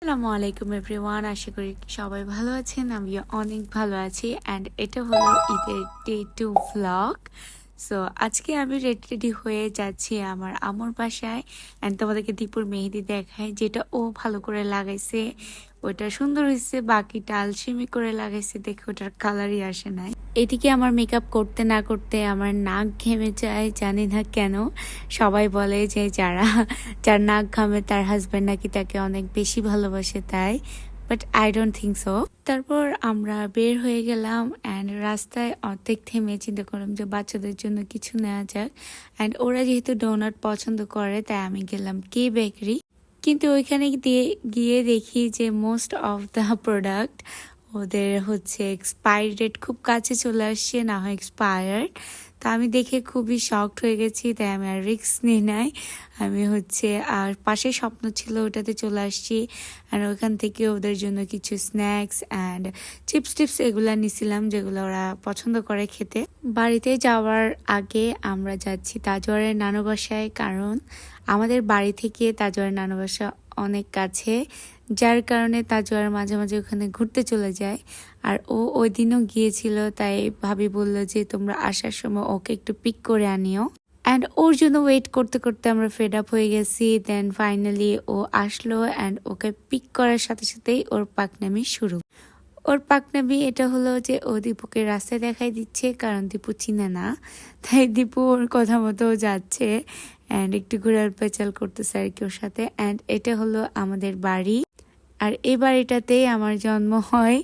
আসসালামু আলাইকুম এভরিওয়ান, আশা করি সবাই ভালো আছেন, আমিও অনেক ভালো আছি। অ্যান্ড এটা হলো ঈদের ডে টু ভ্লগ সো আজকে আমি রেডি রেডি হয়ে যাচ্ছি আমার আমর বাসায় অ্যান্ড তোমাদেরকে দীপুর মেহেদি দেখায় যেটা ও ভালো করে লাগাইছে। ওটা সুন্দর হয়েছে বাকিটা আলসেমি করে লাগাইছে, দেখে ওটার কালারই আসে নাই। এদিকে আমার মেকআপ করতে না করতে আমার নাক ঘেমে যায়, জানি না কেন। সবাই বলে যে যারা, যার নাক ঘামে তার হাজব্যান্ড নাকি তাকে অনেক বেশি ভালোবাসে, তাই but I don't think so তারপর আমরা বের হয়ে গেলাম অ্যান্ড রাস্তায় অর্ধেক থেমে চিন্তা করলাম যে বাচ্চাদের জন্য কিছু নেওয়া যাক। অ্যান্ড ওরা যেহেতু ডোনাট পছন্দ করে, তাই আমি গেলাম কে বেকারি কিন্তু ওইখানে গিয়ে দেখি যে মোস্ট অফ দ্য প্রোডাক্ট ওদের হচ্ছে এক্সপায়ার ডেট খুব কাছে চলে আসছে, না হয় এক্সপায়ার্ড তা আমি দেখে খুবই শকড হয়ে গেছি তাই আমি আর রিস্ক নিই নাই। আমি হচ্ছে আর পাশে স্বপ্ন ছিল ওটাতে চলে আসছি। আর ওখান থেকে ওদের জন্য কিছু স্ন্যাক্স অ্যান্ড চিপস টিপস এগুলো নিছিলাম, যেগুলো ওরা পছন্দ করে খেতে। বাড়িতে যাওয়ার আগে আমরা যাচ্ছি তাজওয়ারের নানু বাসায়, কারণ আমাদের বাড়ি থেকে তাজওয়ারের নানু বাসা অনেক কাছে, যার কারণে তাজওয়ার মাঝে মাঝে ওখানে ঘুরতে চলে যায়। আর ও ওই দিনও গিয়েছিল, তাই ভাবি বলল যে তোমরা আসার সময় ওকে একটু পিক করে আনিও। অ্যান্ড ওর জন্য ওয়েট করতে করতে আমরা ফেড আপ হয়ে গেছি। দেন ফাইনালি ও আসলো অ্যান্ড ওকে পিক করার সাথে সাথেই ওর পাকনামি শুরু। ওর পাকনামি এটা হলো যে ও দীপুকে রাস্তায় দেখাই দিচ্ছে, কারণ দীপু চিনে না। তাই দীপু ওর কথা মতো যাচ্ছে। অ্যান্ড একটু ঘুরার পেচাল করতেছে আর কি ওর সাথে। অ্যান্ড এটা হলো আমাদের বাড়ি। আর এই বাড়িটাতেই আমার জন্ম হয়।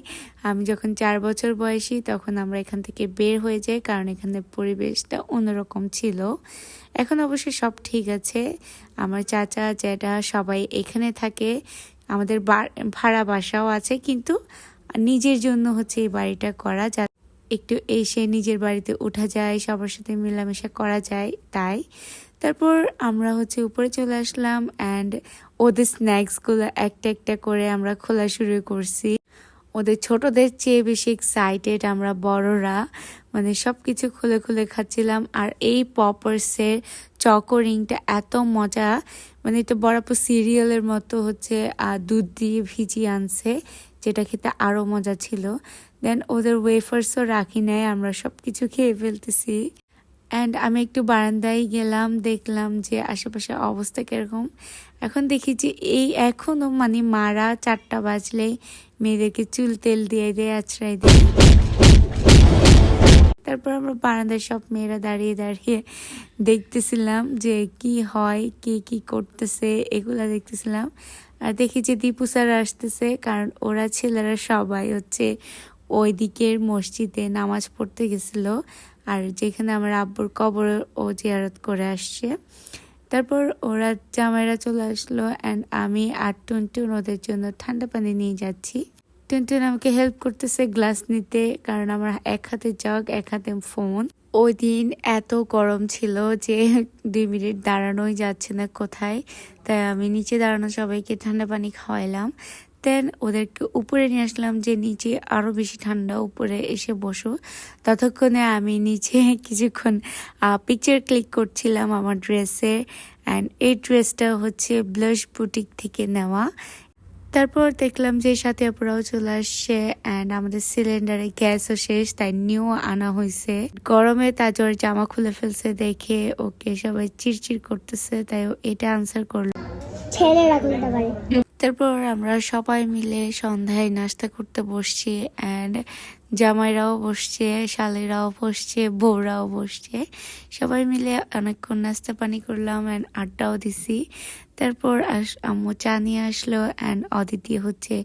আমি যখন চার বছর বয়সী, তখন আমরা এখান থেকে বের হয়ে যাই, কারণ এখানে পরিবেশটা অন্যরকম ছিল। এখন অবশ্য সব ঠিক আছে। আমার চাচা, জ্যাঠা সবাই এখানে থাকে। আমাদের ভাড়া বাসাও আছে, কিন্তু নিজের জন্য হচ্ছে এই বাড়িটা করা, যা একটু এসে নিজের বাড়িতে উঠা যায়, সবার সাথে মেলামেশা করা যায়, তাই। তারপর আমরা হচ্ছে উপরে চলে আসলাম অ্যান্ড ওদের স্ন্যাক্সগুলো একটা একটা করে আমরা খোলা শুরু করছি। ওদের ছোটদের চেয়ে বেশি এক্সাইটেড আমরা বড়রা মানে সব কিছু খুলে খুলে খাচ্ছিলাম। আর এই পপার্সের চকরিংটা এত মজা মানে এটা বরাবর সিরিয়ালের মতো হচ্ছে দুধ দিয়ে ভিজিয়ে আনছে, যেটা খেতে আরও মজা ছিল। দেন ওদের ওয়েফার্সও রাখি নেয় আমরা সব কিছু খেয়ে ফেলতেছি। অ্যান্ড আমি একটু বারান্দায় গেলাম, দেখলাম যে আশেপাশে অবস্থা কীরকম। এখন দেখি যে এই এখনও মানে মারা চারটা বাজলেই মেয়েদেরকে চুল তেল দিয়ে দেয় আছড়াই দিয়ে। তারপর আমরা বারান্দায় সব মেয়েরা দাঁড়িয়ে দাঁড়িয়ে দেখতেছিলাম যে কি হয়, কি কি করতেছে, এগুলা দেখতেছিলাম। আর দেখি যে দীপু স্যার আসতেছে, কারণ ওরা ছেলেরা সবাই হচ্ছে ওই দিকের মসজিদে নামাজ পড়তে গেছিল। আর যেখানে আমার আব্বুর কবর ও জিয়ারত করে আসছে। তারপর ওরা জামাইরা চলে আসলো অ্যান্ড আমি আর টুনটুন ওদের জন্য ঠান্ডা পানি নিয়ে যাচ্ছি। টুনটুন আমাকে হেল্প করতেছে গ্লাস নিতে কারণ আমার এক হাতে জগ এক হাতে ফোন ওই দিন এত গরম ছিল যে দুই মিনিট দাঁড়ানোই যাচ্ছে না কোথায়। তাই আমি নিচে দাঁড়ানো সবাইকে ঠান্ডা পানি খাওয়াইলাম। দেন ওদেরকে উপরে নিয়ে আসলাম যে নিচে আরও বেশি ঠান্ডা উপরে এসে বসো। ততক্ষণে আমি নিচে কিছুক্ষণ পিকচার ক্লিক করছিলাম আমার ড্রেসে অ্যান্ড এই ড্রেসটা হচ্ছে ব্লাশ বুটিক থেকে নেওয়া। তারপর দেখলাম যে সাথে আপুরাও চলে আসছে অ্যান্ড আমাদের সিলিন্ডারে গ্যাসও শেষ তাই নিউ আনা হয়েছে গরমে তাজর জামা খুলে ফেলছে দেখে ওকে সবাই চিরচির করতেছে তাই এটা আনসার করল। ছেলেরা খুলতে পারে। তারপর আমরা সবাই মিলে সন্ধ্যায় নাস্তা করতে বসছি অ্যান্ড জামাইরাও বসছে, শালেরাও বসছে, বউরাও বসছে। সবাই মিলে অনেকক্ষণ নাস্তা পানি করলাম অ্যান্ড আড্ডাও দিছি। তারপর আস আম্মু চা নিয়ে আসলো অ্যান্ড অদিতি হচ্ছে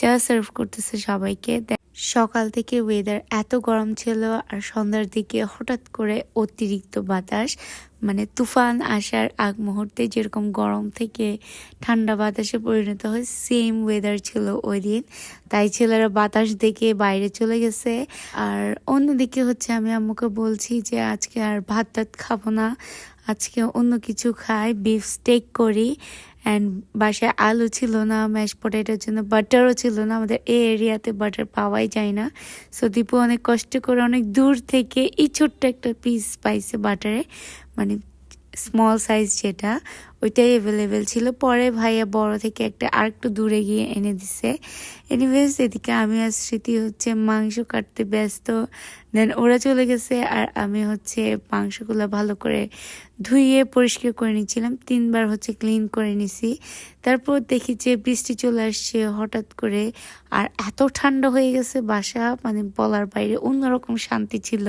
চা সার্ভ করতেছে সবাইকে। সকাল থেকে ওয়েদার এত গরম ছিল আর সন্ধ্যার দিকে হঠাৎ করে অতিরিক্ত বাতাস মানে তুফান আসার আগ মুহূর্তে যেরকম গরম থেকে ঠান্ডা বাতাসে পরিণত হয় সেম ওয়েদার ছিল ওই দিন। তাই ছেলেরা বাতাস দেখে বাইরে চলে গেছে। আর অন্যদিকে হচ্ছে আমি আম্মুকে বলছি যে, আজকে আর ভাত টাত খাব না। আজকে অন্য কিছু খাই বিফ স্টেক করি। অ্যান্ড বাসায় আলু ছিল না ম্যাশ পটেটোর জন্য বাটারও ছিল না। আমাদের এই এরিয়াতে বাটার পাওয়াই যায় না। সো দীপু অনেক কষ্ট করে অনেক দূর থেকে এই ছোট্ট একটা পিস পাইছে বাটারে। মানে স্মল সাইজ যেটা, ওইটাই অ্যাভেলেবেল ছিল। পরে ভাইয়া বড় থেকে একটা আরেকটু দূরে গিয়ে এনে দিছে। এনিওয়েজ এদিকে আমি আর স্মৃতি হচ্ছে মাংস কাটতে ব্যস্ত। দেন ওরা চলে গেছে আর আমি হচ্ছে মাংসগুলো ভালো করে ধুইয়ে পরিষ্কার করে নিচ্ছিলাম। তিনবার হচ্ছে ক্লিন করে নিছি। তারপর দেখি যে বৃষ্টি চলে আসছে হঠাৎ করে। আর এত ঠান্ডা হয়ে গেছে বাসা মানে বলার বাইরে অন্যরকম শান্তি ছিল।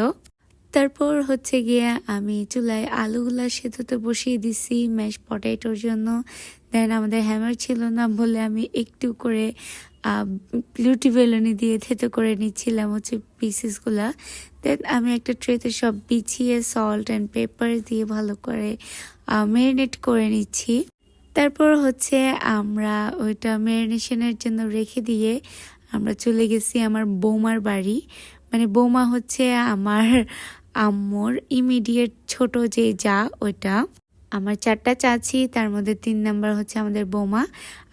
তারপর হচ্ছে গিয়ে আমি চুলায় আলুগুলা সেদ্ধতে বসিয়ে দিছি, ম্যাশ পটেটোর জন্য। দেন আমাদের হ্যামার ছিল না বলে আমি একটু করে লুটি বেলুনি দিয়ে থেতো করে নিচ্ছিলাম হচ্ছে পিসেসগুলা দেন আমি একটা ট্রেতে সব বিছিয়ে সল্ট অ্যান্ড পেপার দিয়ে ভালো করে ম্যারিনেট করে নিচ্ছি। তারপর হচ্ছে আমরা ওইটা ম্যারিনেশনের জন্য রেখে দিয়ে আমরা চলে গেছি আমার বৌমার বাড়ি। মানে বৌমা হচ্ছে আমার আম্মুর ইমিডিয়েট ছোট যে যা, ওইটা। আমার চারটা চাচি, তার মধ্যে তিন নাম্বার হচ্ছে আমাদের বোমা।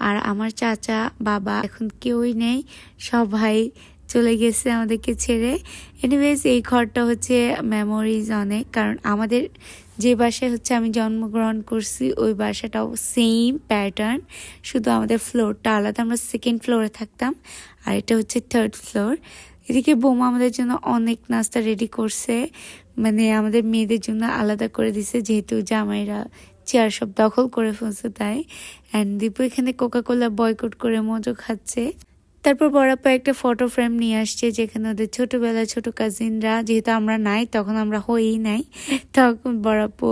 আর আমার চাচা, বাবা এখন কেউই নেই, সবাই চলে গেছে আমাদেরকে ছেড়ে। এনিওয়েজ এই ঘরটা হচ্ছে মেমোরিজ অনেক, কারণ আমাদের যে বাসায় হচ্ছে আমি জন্মগ্রহণ করছি, ওই বাসাটাও সেম প্যাটার্ন শুধু আমাদের ফ্লোরটা আলাদা, আমরা সেকেন্ড ফ্লোরে থাকতাম, আর এটা হচ্ছে থার্ড ফ্লোর এদিকে বোমা আমাদের জন্য অনেক নাস্তা রেডি করছে। মানে আমাদের মেয়েদের জন্য আলাদা করে দিছে, যেহেতু জামাইরা চেয়ার সব দখল করে ফেলছে তাই। অ্যান্ড দীপু এখানে কোকা কোলা বয়কট করে মজো খাচ্ছে। তারপর বড়াপা একটা ফটো ফ্রেম নিয়ে আসছে, যেখানে ওদের ছোটবেলায় ছোট কাজিনরা যেহেতু আমরা নাই, তখন আমরা হইই নাই। তখন বড়াপু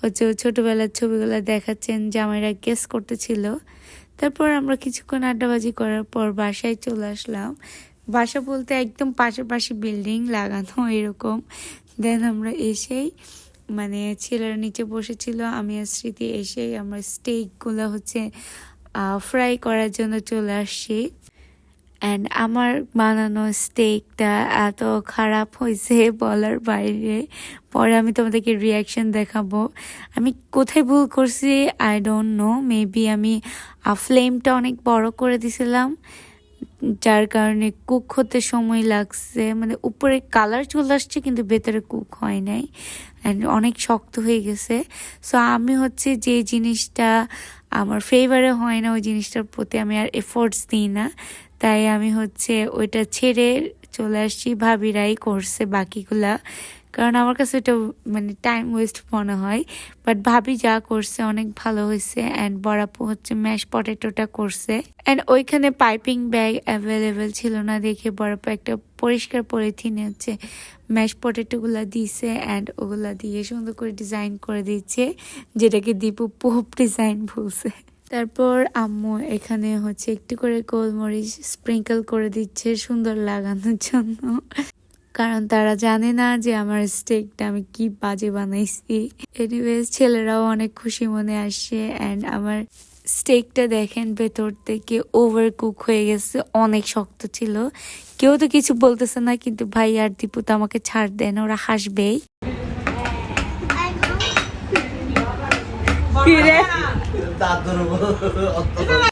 হচ্ছে ছোটবেলার ছবিগুলো দেখাচ্ছেন, জামাইরা গেস করতেছিল। তারপর আমরা কিছুক্ষণ আড্ডাবাজি করার পর বাসায় চলে আসলাম। বাসা বলতে একদম পাশাপাশি বিল্ডিং লাগানো এরকম। দেন আমরা এসেই মানে ছেলেরা নিচে বসেছিল, আমি আর স্মৃতি এসেই আমরা স্টেকগুলো হচ্ছে ফ্রাই করার জন্য চলে আসছি। অ্যান্ড আমার বানানো স্টেকটা এত খারাপ হয়েছে বলার বাইরে। পরে আমি তোমাদেরকে রিয়াকশন দেখাবো। আমি কোথায় ভুল করছি? আই ডোন্ট নো মেবি আমি ফ্লেমটা অনেক বড় করে দিছিলাম। যার কারণে কুক হতে সময় লাগছে মানে উপরে কালার চলে আসছে কিন্তু ভেতরে কুক হয় নাই অ্যান্ড অনেক শক্ত হয়ে গেছে। সো আমি হচ্ছে যে জিনিসটা আমার ফেভারে হয় না, ওই জিনিসটার প্রতি আমি আর এফোর্টস দিই না। তাই আমি হচ্ছে ওইটা ছেড়ে চলে আসছি, ভাবিরাই করছে বাকিগুলা। কারণ আমার কাছে এটা মানে টাইম ওয়েস্ট মনে হয়। বাট ভাবি যা করছে অনেক ভালো হয়েছে অ্যান্ড বড়াপু হচ্ছে ম্যাশ পটেটোটা করছে। অ্যান্ড ওইখানে পাইপিং ব্যাগ অ্যাভেলেবেল ছিল না দেখে বড়াপু একটা পরিষ্কার পলিথিনে হচ্ছে ম্যাশ পটেটোগুলো দিছে অ্যান্ড ওগুলা দিয়ে সুন্দর করে ডিজাইন করে দিচ্ছে, যেটাকে দীপু পোপ ডিজাইন বলছে। তারপর আম্মু এখানে হচ্ছে একটু করে গোলমরিচ স্প্রিঙ্কল করে দিচ্ছে সুন্দর লাগানোর জন্য। কারণ তারা জানে না যে আমার স্টেকটা আমি কি বাজে বানাইছি। এনিওয়েজ ছেলেরাও অনেক খুশি মনে আসে অ্যান্ড আমার স্টেকটা দেখেন ভেতর থেকে ওভার কুক হয়ে গেছে, অনেক শক্ত ছিল। কেউ তো কিছু বলতেছে না, কিন্তু ভাই আর দীপু তো আমাকে ছাড় দেন, ওরা হাসবেই।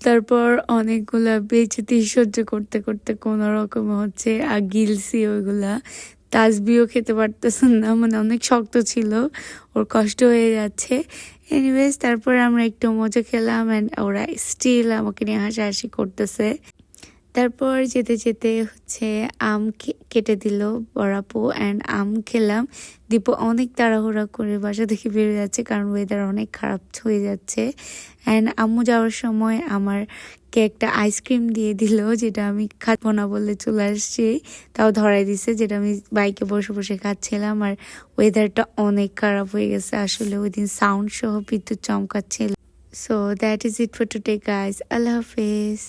তারপর অনেকগুলা বেচতি সহ্য করতে করতে কোন রকম হচ্ছে, আর গিলসি ওইগুলা। তাজবিও খেতে পারতেছেন না মানে অনেক শক্ত ছিল, ওর কষ্ট হয়ে যাচ্ছে। এনিওয়েজ তারপর আমরা একটু মজা খেলাম অ্যান্ড ওরা স্টিল আমাকে নিয়ে হাসাহাসি করতেছে। তারপর যেতে যেতে হচ্ছে আম কেটে দিল বড়াপু অ্যান্ড আম খেলাম। দীপু অনেক তাড়াহুড়া করে বাসা থেকে বেরিয়ে যাচ্ছে কারণ ওয়েদার অনেক খারাপ হয়ে যাচ্ছে। অ্যান্ড আম্মু যাওয়ার সময় আমার কে একটা আইসক্রিম দিয়ে দিল, যেটা আমি খাব না বলে চলে আসছি। তাও ধরাই দিছে, যেটা আমি বাইকে বসে বসে খাচ্ছিলাম। আর ওয়েদারটা অনেক খারাপ হয়ে গেছে, আসলে ওই দিন সাউন্ড সহ বিদ্যুৎ চমকাচ্ছিল। So that is it for today guys আল্লাহ হাফেজ।